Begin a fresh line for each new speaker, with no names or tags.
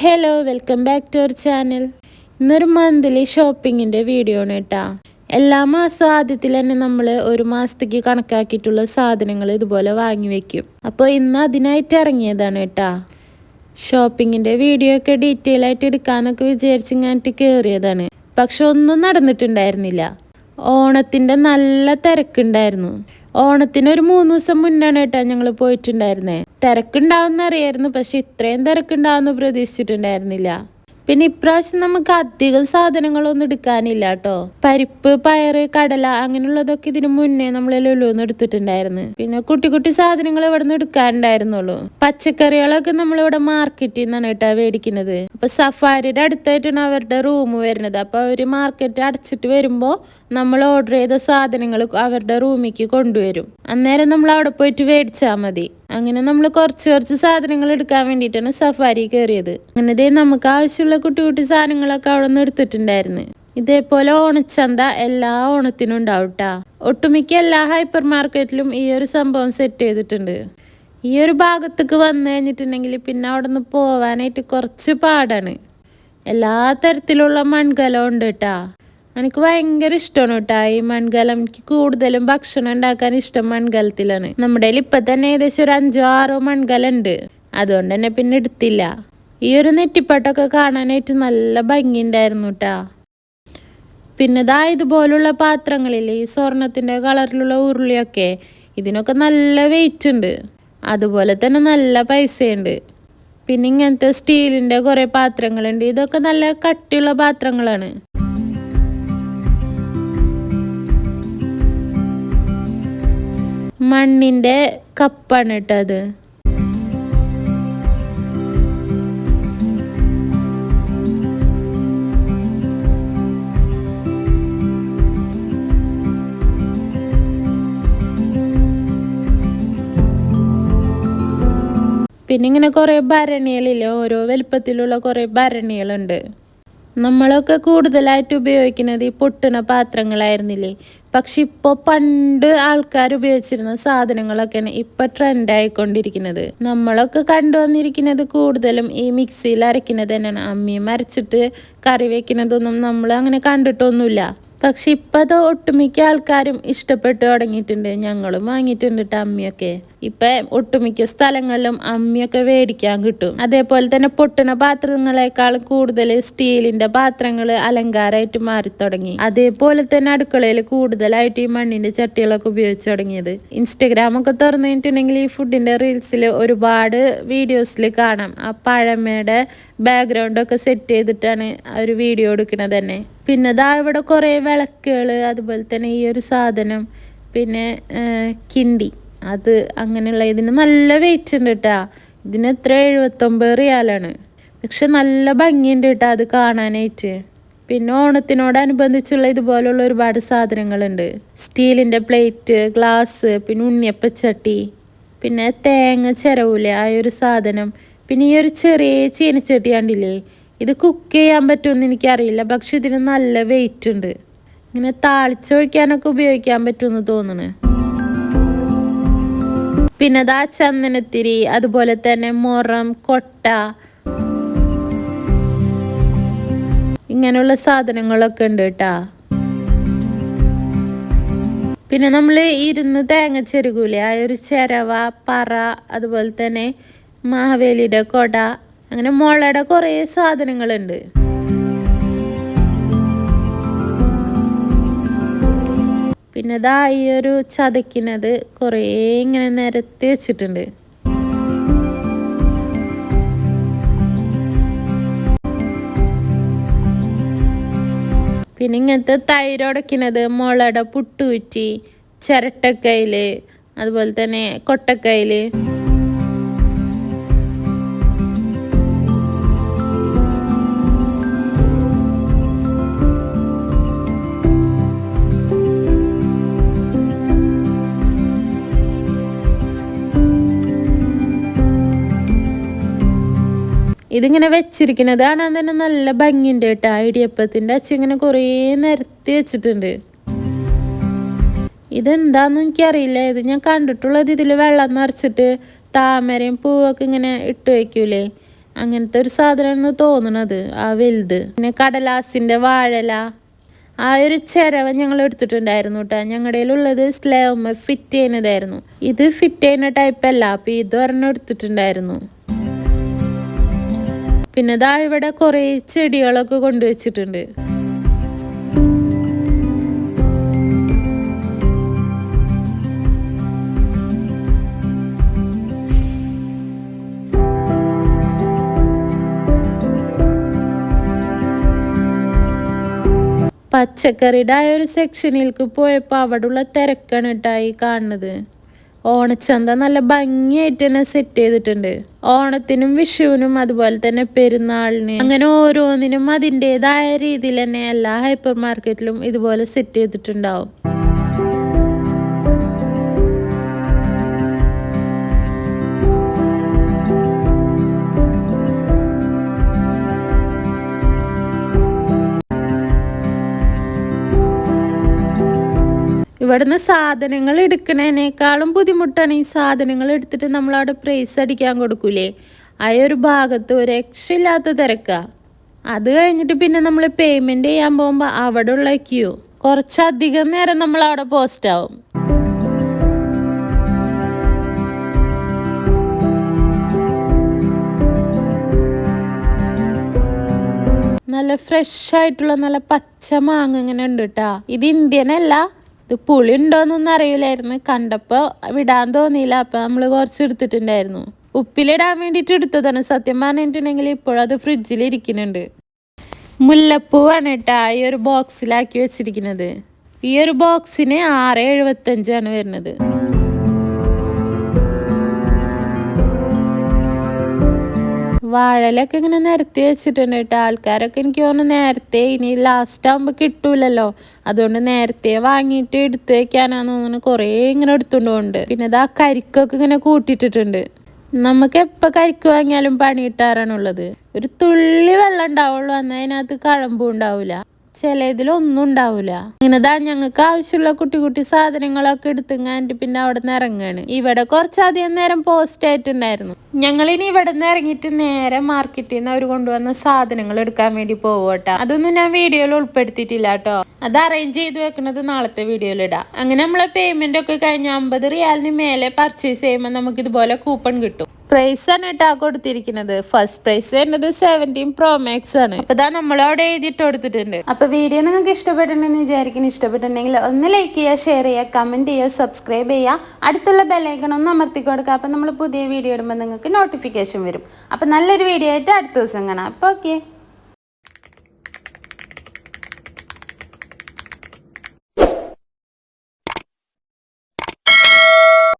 Hello welcome back to our channel. ഇന്നൊരു monthly ഷോപ്പിങ്ങിന്റെ video ആണ് കേട്ടാ. എല്ലാ മാസവും ആദ്യത്തിൽ തന്നെ നമ്മൾ ഒരു മാസത്തേക്ക് കണക്കാക്കിയിട്ടുള്ള സാധനങ്ങൾ ഇതുപോലെ വാങ്ങി വെക്കും. അപ്പോൾ ഇന്ന് അതിനായിട്ട് ഇറങ്ങിയതാണ് കേട്ടാ. ഷോപ്പിങ്ങിന്റെ വീഡിയോ ഒക്കെ ഡീറ്റെയിൽ ആയിട്ട് എടുക്കാമെന്നൊക്കെ വിചാരിച്ച് ഞാനിട്ട് കയറിയതാണ് പക്ഷെ ഒന്നും നടന്നിട്ടുണ്ടായിരുന്നില്ല. ഓണത്തിന്റെ നല്ല തിരക്കുണ്ടായിരുന്നു. ഓണത്തിന് ഒരു മൂന്ന് ദിവസം മുന്നാണ് കേട്ടോ ഞങ്ങൾ പോയിട്ടുണ്ടായിരുന്നേ. തിരക്കുണ്ടാവുന്ന അറിയായിരുന്നു പക്ഷെ ഇത്രയും തിരക്കുണ്ടാവുന്ന പ്രതീക്ഷിച്ചിട്ടുണ്ടായിരുന്നില്ല. പിന്നെ ഇപ്രാവശ്യം നമുക്ക് അധികം സാധനങ്ങളൊന്നും എടുക്കാനില്ല കേട്ടോ. പരിപ്പ് പയറ് കടല അങ്ങനെയുള്ളതൊക്കെ ഇതിനു മുന്നേ നമ്മൾ ലുലുന്ന് എടുത്തിട്ടുണ്ടായിരുന്നു. പിന്നെ കുട്ടി കുട്ടി സാധനങ്ങൾ ഇവിടെ നിന്ന് എടുക്കാനുണ്ടായിരുന്നുള്ളൂ. പച്ചക്കറികളൊക്കെ നമ്മളിവിടെ മാർക്കറ്റിൽ നിന്നാണ് കേട്ടോ മേടിക്കുന്നത്. അപ്പൊ സഫാരിയുടെ അടുത്തായിട്ടാണ് അവരുടെ റൂം വരുന്നത്. അപ്പൊ അവർ മാർക്കറ്റ് അടച്ചിട്ട് വരുമ്പോ നമ്മൾ ഓർഡർ ചെയ്ത സാധനങ്ങൾ അവരുടെ റൂമിലേക്ക് കൊണ്ടുവരും. അന്നേരം നമ്മൾ അവിടെ പോയിട്ട് മേടിച്ചാൽ മതി. അങ്ങനെ നമ്മൾ കുറച്ച് കുറച്ച് സാധനങ്ങൾ എടുക്കാൻ വേണ്ടിയിട്ടാണ് സഫാരി കയറിയത്. അങ്ങനെ ദേ നമുക്ക് ആവശ്യമുള്ള കുട്ടി കുട്ടി സാധനങ്ങളൊക്കെ അവിടെ നിന്ന് എടുത്തിട്ടുണ്ടായിരുന്നു. ഇതേപോലെ ഓണച്ചന്ത എല്ലാ ഓണത്തിനും ഉണ്ടാവും ട്ടാ. ഒട്ടുമിക്ക എല്ലാ ഹൈപ്പർ മാർക്കറ്റിലും ഈ ഒരു സംഭവം സെറ്റ് ചെയ്തിട്ടുണ്ട്. ഈ ഒരു ഭാഗത്തേക്ക് വന്നു കഴിഞ്ഞിട്ടുണ്ടെങ്കിൽ പിന്നെ അവിടെ നിന്ന് പോവാനായിട്ട് കുറച്ച് പാടാണ്. എല്ലാ തരത്തിലുള്ള മൺകലം ഉണ്ട് കേട്ടാ എനിക്ക് ഭയങ്കര ഇഷ്ടമാണ് കേട്ടോ ഈ മൺകലം. എനിക്ക് കൂടുതലും ഭക്ഷണം ഉണ്ടാക്കാൻ ഇഷ്ടം മൺകലത്തിലാണ്. നമ്മുടെ ഇപ്പൊ തന്നെ ഏകദേശം ഒരു അഞ്ചോ ആറോ മൺകലം ഉണ്ട്. അതുകൊണ്ട് തന്നെ പിന്നെ എടുത്തില്ല. ഈ ഒരു നെറ്റിപ്പാട്ടൊക്കെ കാണാനായിട്ട് നല്ല ഭംഗിയുണ്ടായിരുന്നു കേട്ടാ പിന്നെ ഇതാ ഇതുപോലുള്ള പാത്രങ്ങളിൽ ഈ സ്വർണത്തിന്റെ കളറിലുള്ള ഉരുളിയൊക്കെ ഇതിനൊക്കെ നല്ല വെയിറ്റ് ഉണ്ട്. അതുപോലെ തന്നെ നല്ല പൈസയുണ്ട്. പിന്നെ ഇങ്ങനത്തെ സ്റ്റീലിന്റെ കുറെ പാത്രങ്ങളുണ്ട്. ഇതൊക്കെ നല്ല കട്ടിയുള്ള പാത്രങ്ങളാണ്. മണ്ണിന്റെ കപ്പാണ് കേട്ടോ അത്. പിന്നെ ഇങ്ങനെ കുറേ ഭരണികളില്ലേ? ഓരോ വലുപ്പത്തിലുള്ള കുറേ ഭരണികളുണ്ട്. നമ്മളൊക്കെ കൂടുതലായിട്ട് ഉപയോഗിക്കുന്നത് ഈ പൊട്ടുന്ന പാത്രങ്ങളായിരുന്നില്ലേ? പക്ഷെ ഇപ്പോൾ പണ്ട് ആൾക്കാർ ഉപയോഗിച്ചിരുന്ന സാധനങ്ങളൊക്കെയാണ് ഇപ്പൊ ട്രെൻഡ് ആയിക്കൊണ്ടിരിക്കുന്നത്. നമ്മളൊക്കെ കണ്ടുവന്നിരിക്കുന്നത് കൂടുതലും ഈ മിക്സിയിൽ അരയ്ക്കുന്നത് തന്നെയാണ്. അമ്മയും അരച്ചിട്ട് കറി വെക്കുന്നതൊന്നും നമ്മൾ അങ്ങനെ കണ്ടിട്ടൊന്നുമില്ല. പക്ഷെ ഇപ്പൊ അത് ഒട്ടുമിക്ക ആൾക്കാരും ഇഷ്ടപ്പെട്ട് തുടങ്ങിയിട്ടുണ്ട്. ഞങ്ങളും വാങ്ങിയിട്ടുണ്ട് കേട്ടോ അമ്മിയൊക്കെ ഇപ്പൊ ഒട്ടുമിക്ക സ്ഥലങ്ങളിലും അമ്മിയൊക്കെ മേടിക്കാൻ കിട്ടും. അതേപോലെ തന്നെ പൊട്ടണ പാത്രങ്ങളെക്കാൾ കൂടുതൽ സ്റ്റീലിന്റെ പാത്രങ്ങൾ അലങ്കാരമായിട്ട് മാറി തുടങ്ങി. അതേപോലെ തന്നെ അടുക്കളയിൽ കൂടുതലായിട്ട് ഈ മണ്ണിന്റെ ചട്ടികളൊക്കെ ഉപയോഗിച്ച് തുടങ്ങിയത്. ഇൻസ്റ്റഗ്രാം ഒക്കെ തുറന്നു കഴിഞ്ഞിട്ടുണ്ടെങ്കിൽ ഈ ഫുഡിന്റെ റീൽസിൽ ഒരുപാട് വീഡിയോസിൽ കാണാം. ആ പഴമയുടെ ബാക്ക്ഗ്രൗണ്ട് ഒക്കെ സെറ്റ് ചെയ്തിട്ടാണ് ഒരു വീഡിയോ എടുക്കുന്നത് തന്നെ. പിന്നെ ദാ ഇവിടെ കുറേ വിളക്കുകൾ അതുപോലെ തന്നെ ഈ ഒരു സാധനം പിന്നെ കിണ്ടി. അത് അങ്ങനെയുള്ള ഇതിന് നല്ല വെയിറ്റ് ഉണ്ട് കേട്ടാ ഇതിന് എത്ര? എഴുപത്തൊമ്പത് റിയാലാണ്. പക്ഷെ നല്ല ഭംഗിയുണ്ട് കേട്ടോ അത് കാണാനായിട്ട്. പിന്നെ ഓണത്തിനോടനുബന്ധിച്ചുള്ള ഇതുപോലുള്ള ഒരുപാട് സാധനങ്ങളുണ്ട്. സ്റ്റീലിന്റെ പ്ലേറ്റ് ഗ്ലാസ് പിന്നെ ഉണ്ണിയപ്പച്ചട്ടി പിന്നെ തേങ്ങ ചിരവൂല ആ ഒരു സാധനം. പിന്നെ ഈ ഒരു ചെറിയ ചീനച്ചട്ടി കണ്ടില്ലേ? ഇത് കുക്ക് ചെയ്യാൻ പറ്റുമെന്ന് എനിക്കറിയില്ല. പക്ഷെ ഇതിന് നല്ല വെയിറ്റ് ഉണ്ട്. ഇങ്ങനെ താളിച്ചൊഴിക്കാനൊക്കെ ഉപയോഗിക്കാൻ പറ്റുമെന്ന് തോന്നുന്നു. പിന്നെ ദാ ചന്ദനത്തിരി അതുപോലെ തന്നെ മുറം കൊട്ട ഇങ്ങനെയുള്ള സാധനങ്ങളൊക്കെ ഉണ്ട് കേട്ടാ. പിന്നെ നമ്മൾ ഇരുന്ന് തേങ്ങ ചെരുകൂലേ ആ ഒരു ചിരവ പറ അതുപോലെ തന്നെ മാവേലിയുടെ കൊട അങ്ങനെ മുളയുടെ കുറേ സാധനങ്ങളുണ്ട്. പിന്നെ ദാ ഈ ഒരു ചതക്കിനത് കുറേ ഇങ്ങനെ നിരത്തി വെച്ചിട്ടുണ്ട്. പിന്നെ ഇങ്ങനത്തെ തൈരോടക്കിനത് മുളയുടെ പുട്ടുകുറ്റി ചിരട്ടക്കയിൽ അതുപോലെ തന്നെ കൊട്ടക്കയിൽ. ഇതിങ്ങനെ വെച്ചിരിക്കുന്നത് കാണാൻ തന്നെ നല്ല ഭംഗിയുണ്ട് കേട്ടോ. ഇടിയപ്പത്തിന്റെ അച്ഛ ഇങ്ങനെ കുറേ നിരത്തി വെച്ചിട്ടുണ്ട്. ഇതെന്താന്ന് എനിക്കറിയില്ല. ഇത് ഞാൻ കണ്ടിട്ടുള്ളത് ഇതിൽ വെള്ളം നിറച്ചിട്ട് താമരയും പൂവൊക്കെ ഇങ്ങനെ ഇട്ട് വെക്കൂലേ അങ്ങനത്തെ ഒരു സാധനമാണെന്ന് തോന്നണത് ആ വലുത്. പിന്നെ കടലാസിന്റെ വാഴല. ആ ഒരു ചിരവ ഞങ്ങൾ എടുത്തിട്ടുണ്ടായിരുന്നു കേട്ടോ. ഞങ്ങളുടെ ഉള്ളത് സ്ലേവ് ഫിറ്റ് ചെയ്യുന്നതായിരുന്നു. ഇത് ഫിറ്റ് ചെയ്യുന്ന ടൈപ്പ് അല്ല. അപ്പൊ ഇത് ഒരെണ്ണം എടുത്തിട്ടുണ്ടായിരുന്നു. പിന്നെ ദാ ഇവിടെ കുറേ ചെടികളൊക്കെ കൊണ്ടുവച്ചിട്ടുണ്ട് പച്ചക്കറിയുടെ ആ ഒരു സെക്ഷനിലേക്ക് പോയപ്പോൾ അവിടെയുള്ള തിരക്കാണ് കാണുന്നത്. ഓണച്ചന്ത നല്ല ഭംഗിയായിട്ട് തന്നെ സെറ്റ് ചെയ്തിട്ടുണ്ട്. ഓണത്തിനും വിഷുവിനും അതുപോലെ തന്നെ പെരുന്നാളിന് അങ്ങനെ ഓരോന്നിനും അതിന്റെതായ രീതിയിൽ തന്നെ എല്ലാ ഹൈപ്പർ മാർക്കറ്റിലും ഇതുപോലെ സെറ്റ് ചെയ്തിട്ടുണ്ടാവും. ഇവിടുന്ന് സാധനങ്ങൾ എടുക്കണേനേക്കാളും ബുദ്ധിമുട്ടാണ് ഈ സാധനങ്ങൾ എടുത്തിട്ട് നമ്മളവിടെ പ്രൈസ് അടിക്കാൻ കൊടുക്കൂലേ? ആ ഒരു ഭാഗത്ത് ഒരു രക്ഷയില്ലാത്ത തിരക്കുക അത് കഴിഞ്ഞിട്ട് പിന്നെ നമ്മൾ പേയ്മെന്റ് ചെയ്യാൻ പോകുമ്പോൾ അവിടെ ഉള്ള ക്യൂ കുറച്ചധികം നേരം നമ്മൾ അവിടെ പോസ്റ്റ് ആവും. നല്ല ഫ്രഷ് ആയിട്ടുള്ള നല്ല പച്ച മാങ്ങ ഇങ്ങനെ ഉണ്ട് കേട്ടാ ഇത് ഇന്ത്യൻ അല്ല ഇത് പുളി ഉണ്ടോന്നൊന്നും അറിയില്ലായിരുന്നു. കണ്ടപ്പോൾ വിടാൻ തോന്നിയില്ല. അപ്പം നമ്മൾ കുറച്ച് എടുത്തിട്ടുണ്ടായിരുന്നു ഉപ്പിലിടാൻ വേണ്ടിയിട്ട് എടുത്തതാണ്. സത്യം പറഞ്ഞിട്ടുണ്ടെങ്കിൽ ഇപ്പോഴത് ഫ്രിഡ്ജിൽ ഇരിക്കുന്നുണ്ട്. മുല്ലപ്പൂവാണ് കേട്ടാ ഈ ഒരു ബോക്സിലാക്കി വെച്ചിരിക്കുന്നത്. ഈ ഒരു ബോക്സിന് ആറ് എഴുപത്തഞ്ചാണ് വരുന്നത്. വാഴലൊക്കെ ഇങ്ങനെ നിരത്തി വെച്ചിട്ടുണ്ട് കേട്ടോ. ആൾക്കാരൊക്കെ എനിക്ക് തോന്നുന്നു നേരത്തെ ഇനി ലാസ്റ്റ് ആകുമ്പോൾ കിട്ടൂലല്ലോ. അതുകൊണ്ട് നേരത്തെ വാങ്ങിയിട്ട് എടുത്ത് വെക്കാനാന്ന് തോന്നുന്നു കുറേ ഇങ്ങനെ എടുത്തുകൊണ്ട് പിന്നെ ഇത് ആ കരിക്കൊക്കെ ഇങ്ങനെ കൂട്ടിയിട്ടിട്ടുണ്ട്. നമുക്ക് എപ്പോൾ കരിക്ക് വാങ്ങിയാലും പണി കിട്ടാറാണുള്ളത് ഒരു തുള്ളി വെള്ളം ഉണ്ടാവുള്ളൂ. എന്നാൽ അതിനകത്ത് കഴമ്പും ഉണ്ടാവില്ല ചില ഉണ്ടാവൂല ഉണ്ടാവില്ല ഇങ്ങനെതാ ഞങ്ങൾക്ക് ആവശ്യമുള്ള കുട്ടി കുട്ടി സാധനങ്ങളൊക്കെ എടുത്തുങ്ങാണ്ട് പിന്നെ അവിടെ നിന്ന് ഇറങ്ങാണ്. ഇവിടെ കുറച്ചധികം നേരം പോസ്റ്റ് ആയിട്ടുണ്ടായിരുന്നു. ഞങ്ങൾ ഇനി ഇവിടെ നിന്ന് ഇറങ്ങിയിട്ട് നേരെ മാർക്കറ്റിൽ നിന്ന് അവർ കൊണ്ടുവന്ന സാധനങ്ങൾ എടുക്കാൻ വേണ്ടി പോവട്ടോ അതൊന്നും ഞാൻ വീഡിയോയിൽ ഉൾപ്പെടുത്തിയിട്ടില്ല കേട്ടോ. അത് അറേഞ്ച് ചെയ്ത് വെക്കുന്നത് നാളത്തെ വീഡിയോയിൽ ഇടാം അങ്ങനെ നമ്മളെ പേയ്മെന്റ് ഒക്കെ കഴിഞ്ഞ അമ്പത് റിയാലിന് മേലെ പർച്ചേസ് ചെയ്യുമ്പോൾ നമുക്ക് ഇതുപോലെ കൂപ്പൺ കിട്ടും. പ്രൈസ് ആണ് കേട്ടോ കൊടുത്തിരിക്കുന്നത്. ഫസ്റ്റ് പ്രൈസ് വരുന്നത് സെവന്റീൻ പ്രോ മാക്സ് ആണ്. അപ്പൊ ഇതാ നമ്മൾ അവിടെ എഴുതിയിട്ട് കൊടുത്തിട്ടുണ്ട്.
അപ്പൊ വീഡിയോ നിങ്ങൾക്ക് ഇഷ്ടപ്പെട്ടിട്ടുണ്ടെന്ന് വിചാരിക്കുന്നു. ഇഷ്ടപ്പെട്ടിട്ടുണ്ടെങ്കിൽ ഒന്ന് ലൈക്ക് ചെയ്യുക ഷെയർ ചെയ്യുക കമന്റ് ചെയ്യുക സബ്സ്ക്രൈബ് ചെയ്യുക. അടുത്തുള്ള ബെല്ലൈക്കൺ ഒന്ന് അമർത്തി കൊടുക്കുക. അപ്പൊ നമ്മൾ പുതിയ വീഡിയോ ഇടുമ്പോൾ നിങ്ങൾക്ക് നോട്ടിഫിക്കേഷൻ വരും. അപ്പൊ നല്ലൊരു വീഡിയോ ആയിട്ട് അടുത്ത ദിവസം കാണാം. അപ്പൊ ഓക്കെ